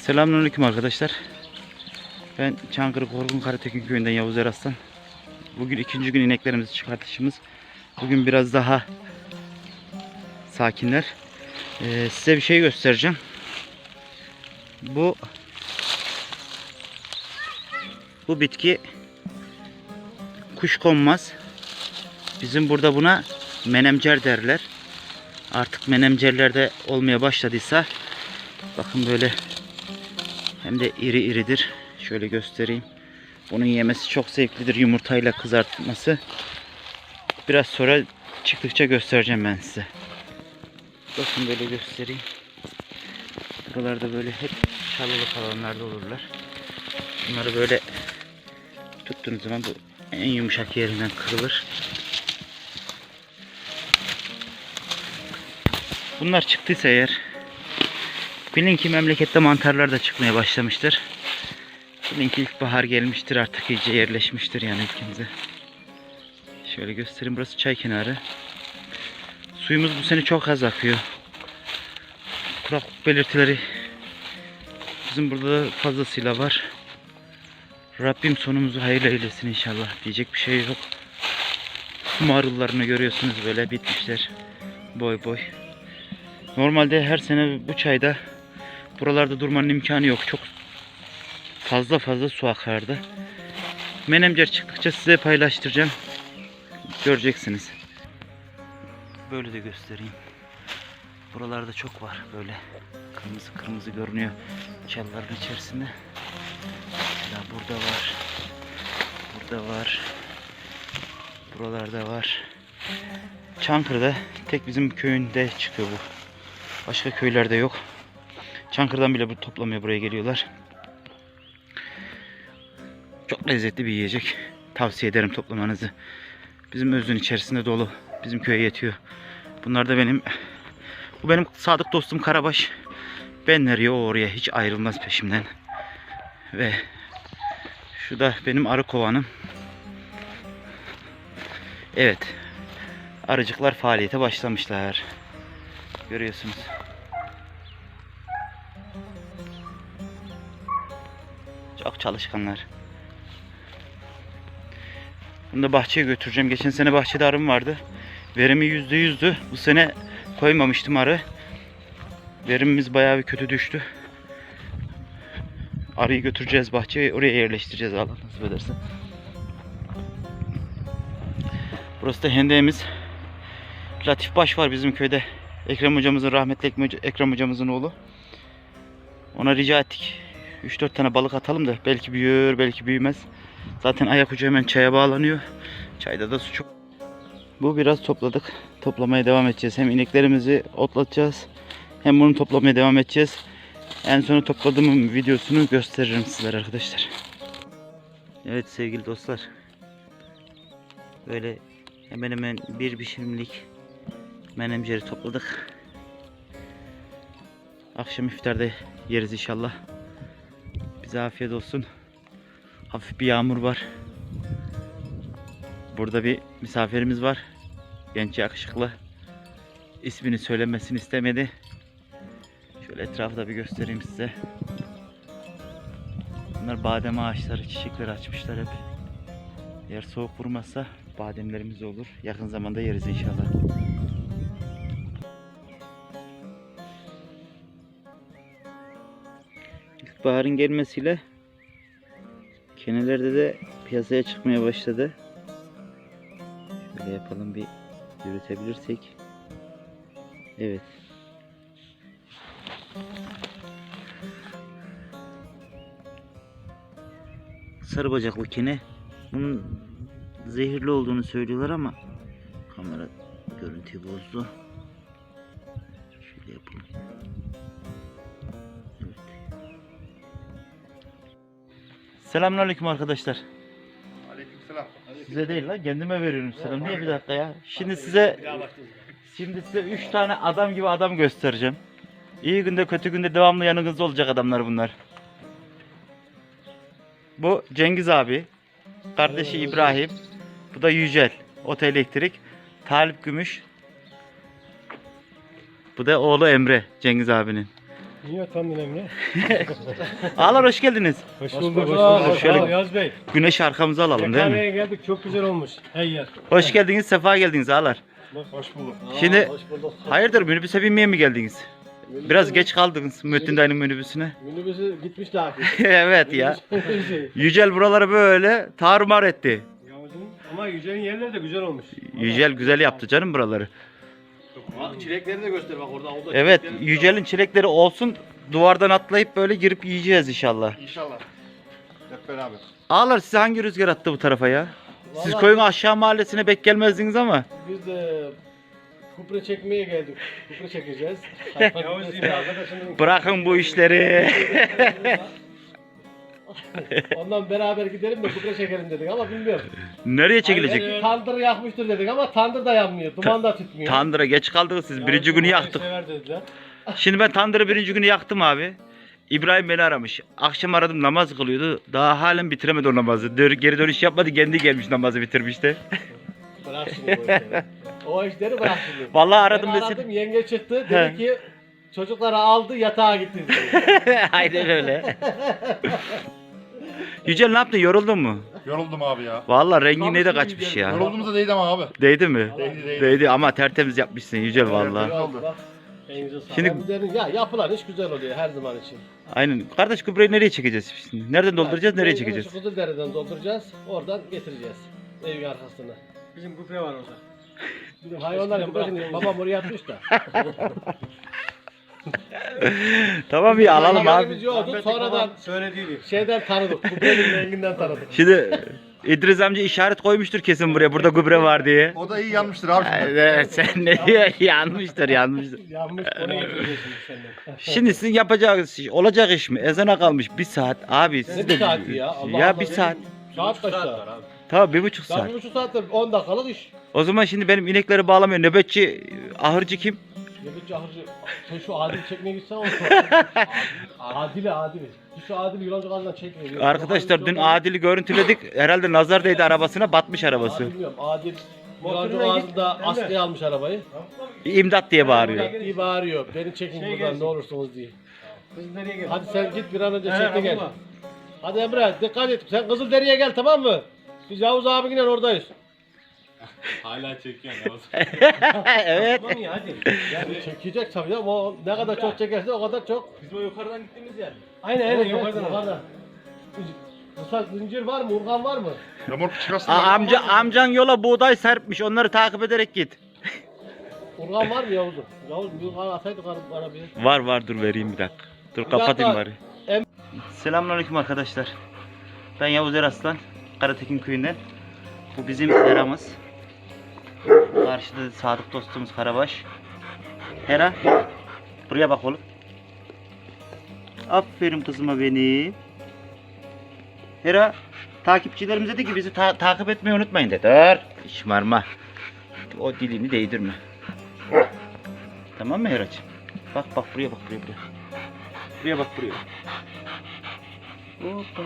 Selamünaleyküm arkadaşlar. Ben Çankırı Korkun Karatekin köyünden Yavuz Eraslan. Bugün ikinci gün ineklerimizi çıkartışımız. Bugün biraz daha sakinler. Ee, size bir şey göstereceğim. Bu bu bitki kuşkonmaz. Bizim burada buna menemcer derler. Artık menemcerler de olmaya başladıysa bakın böyle hem de iri iridir. Şöyle göstereyim. Bunun yemesi çok zevklidir yumurtayla kızartması. Biraz sonra çıktıkça göstereceğim ben size. Bakın böyle göstereyim. Buralarda böyle hep çalılık alanlarda olurlar. Bunları böyle tuttuğunuz zaman bu en yumuşak yerinden kırılır. Bunlar çıktıysa eğer bilin ki memlekette mantarlar da çıkmaya başlamıştır. Bilin ki ilkbahar gelmiştir artık iyice yerleşmiştir yani ülkemize. Şöyle göstereyim burası çay kenarı. Suyumuz bu sene çok az akıyor. Kuraklık belirtileri bizim burada da fazlasıyla var. Rabbim sonumuzu hayırlı eylesin inşallah. Diyecek bir şey yok. Marullarını görüyorsunuz böyle bitmişler. Boy boy. Normalde her sene bu çayda buralarda durmanın imkanı yok. Çok fazla fazla su akardı. Menemcer çıktıkça size paylaştıracağım. Göreceksiniz. Böyle de göstereyim. Buralarda çok var böyle. Kırmızı kırmızı görünüyor çalıların içerisinde. Mesela burada var. Burada var. Buralarda var. Çankırı'da tek bizim köyünde çıkıyor bu. Başka köylerde yok. Çankırı'dan bile bu toplamaya buraya geliyorlar. Çok lezzetli bir yiyecek. Tavsiye ederim toplamanızı. Bizim özün içerisinde dolu. Bizim köye yetiyor. Bunlar da benim bu benim sadık dostum Karabaş. Ben nereye o oraya hiç ayrılmaz peşimden. Ve şu da benim arı kovanım. Evet. Arıcıklar faaliyete başlamışlar. Görüyorsunuz. Çok çalışkanlar. Bunu da bahçeye götüreceğim. Geçen sene bahçede arım vardı. Verimi yüzde yüzdü. Bu sene koymamıştım arı. Verimimiz bayağı bir kötü düştü. Arıyı götüreceğiz bahçeye. Oraya yerleştireceğiz Allah nasip ederse. Burası da hendeğimiz. Latif Baş var bizim köyde. Ekrem hocamızın rahmetli Ekrem Hoca- Ekrem hocamızın oğlu. Ona rica ettik. 3-4 tane balık atalım da belki büyür belki büyümez. Zaten ayak ucu hemen çaya bağlanıyor. Çayda da su çok. Bu biraz topladık. Toplamaya devam edeceğiz. Hem ineklerimizi otlatacağız. Hem bunu toplamaya devam edeceğiz. En sonu topladığım videosunu gösteririm sizlere arkadaşlar. Evet sevgili dostlar. Böyle hemen hemen bir pişirimlik menemceri topladık. Akşam iftarda yeriz inşallah. Bize afiyet olsun. Hafif bir yağmur var. Burada bir misafirimiz var. Genç yakışıklı. İsmini söylemesini istemedi. Şöyle etrafı da bir göstereyim size. Bunlar badem ağaçları, çiçekleri açmışlar hep. Eğer soğuk vurmazsa bademlerimiz olur. Yakın zamanda yeriz inşallah. İlkbaharın gelmesiyle kenelerde de piyasaya çıkmaya başladı. Şöyle yapalım bir yürütebilirsek. Evet. Sarı bacaklı kene. Bunun zehirli olduğunu söylüyorlar ama kamera görüntüyü bozdu. Selamünaleyküm arkadaşlar. Aleykümselam. Size değil lan kendime veriyorum selam. Niye bir dakika ya? Şimdi size şimdi size 3 tane adam gibi adam göstereceğim. İyi günde kötü günde devamlı yanınızda olacak adamlar bunlar. Bu Cengiz abi. Kardeşi İbrahim. Bu da Yücel. Oto elektrik. Talip Gümüş. Bu da oğlu Emre. Cengiz abinin. Niye utandın Emre? Ağalar hoş geldiniz. Hoş bulduk, bulduk. hoş bulduk. Şöyle Yaz Bey. Güneş arkamıza alalım değil mi? Yekaneye geldik çok güzel olmuş. Her yer. Hoş geldiniz, sefa geldiniz ağalar. Hoş bulduk. Şimdi- hoş bulduk. Hayırdır minibüse binmeye mi geldiniz? Biraz geç kaldınız Muhittin dayının minibüsüne. Minibüsü gitmiş daha. evet ya. Minibüsü- Yücel buraları böyle tarumar etti. Yavuz'un ama Yücel'in yerleri de güzel olmuş. Yücel güzel yaptı canım buraları. Bak çilekleri de göster bak orada. orada Evet çilekleri- Yücel'in çilekleri olsun duvardan atlayıp böyle girip yiyeceğiz inşallah. İnşallah. Hep beraber. Ağalar size hangi rüzgar attı bu tarafa ya? Siz Vallahi koyun aşağı mahallesine bek gelmezdiniz ama. Biz de kupre çekmeye geldik. Kupre çekeceğiz. Yavuz. Bırakın bu işleri. Ondan beraber gidelim de kupre çekelim dedik ama bilmiyorum. Nereye çekilecek? Belki Tandır yakmıştır dedik ama tandır da yanmıyor. Duman da tütmüyor. Tandıra geç kaldınız siz. Birinci günü yaktık. Sever dediler. Şimdi ben tandırı birinci günü yaktım abi. İbrahim beni aramış. Akşam aradım namaz kılıyordu. Daha halen bitiremedi o namazı. Dö- Geri dönüş yapmadı. Kendi gelmiş namazı bitirmişti. Bırak şimdi bu işleri. O işleri bırak şimdi. Vallahi aradım ben mesela. aradım yenge çıktı He. dedi ki çocukları aldı yatağa gitti. dedi. Aynen öyle. Yücel ne yaptın? Yoruldun mu? Yoruldum abi ya. Vallahi rengi ne de Çalıştın kaçmış ya. Yorulduğumuzda değdi ama abi. Değdi mi? Değdi değdi. Değdi ama tertemiz yapmışsın Yücel vallahi. Evet, oldu. Bak, elinize sağlık. Şimdi- ya yapılan iş güzel oluyor her zaman için. Aynen. Kardeş gübreyi nereye çekeceğiz şimdi? Nereden dolduracağız? Nereye çekeceğiz? Kızıldere'den dolduracağız. Oradan getireceğiz. Evin arkasına. Bizim kupre var orada. Bizim hayvanlar kupasını babam oraya atmış da. Tamam ya alalım abi. Yoktu. Sonradan Söylediydi. şeyden tanıdık. Kubrenin renginden tanıdık. Şimdi İdris amca işaret koymuştur kesin buraya. Burada gübre var diye. O da iyi yanmıştır abi. Evet sen ne diyorsun? yanmıştır yanmıştır. Yanmış. Onu. Şimdi sizin yapacağınız iş, olacak iş mi? Ezana kalmış bir saat. Abi siz Ne de... bir saati ya? Allah ya Allah. bir saat. Saat kaçta? abi. Tamam bir buçuk Saat saat. bir buçuk saatte 10 dakikalık iş. O zaman şimdi benim inekleri bağlamıyor. Nöbetçi, ahırcı kim? Nöbetçi ahırcı. Sen şu Adil çekmeye gitsen olur. Adil'i Adil'i. Git şu Adil'i Yulancı Gazi'den çekmiyor. Arkadaşlar dün Adil'i görüntüledik. Herhalde nazar değdi arabasına batmış arabası. Adil bilmiyorum. Adil Yulancı Motoruna git, Emre. askıya almış arabayı. İmdat diye bağırıyor. İyi bağırıyor. Beni çekin Şey buradan gelsin. ne olursunuz diye. Kız nereye geldi? Hadi sen git bir an önce He, çek de gel. abla. Hadi Emre dikkat et. Sen Kızılderili'ye gel tamam mı? Biz Yavuz abinle oradayız. Hala çekiyorsun Yavuz. evet. Tamam ya hadi. Yani çekecek tabii ama o ne kadar çok çekerse o kadar çok. Bizim o yukarıdan gittiğimiz yer. Aynen Evet, aynen yukarıdan yukarıdan. yukarıdan. Kısa zincir var mı? Urgan var mı? Remork çıkarsın. Aa, amca amcan yola buğday serpmiş. Onları takip ederek git. Urgan var mı Yavuz'um? Yavuz bir urgan ataydık araba arabaya. Var var dur vereyim bir dakika. Dur Bir kapatayım bari. Em- Selamünaleyküm arkadaşlar. Ben Yavuz Eraslan. Karatekin köyünden. Bu bizim Hera'mız. Karşıda sadık dostumuz Karabaş. Hera. Buraya bak oğlum. Aferin kızıma benim. Hera takipçilerimize de ki bizi ta- takip etmeyi unutmayın dedi. Dur. Şımarma. O dilini değdirme. Tamam mı Heracığım? Bak bak buraya bak buraya buraya. Buraya bak buraya. Hoppa.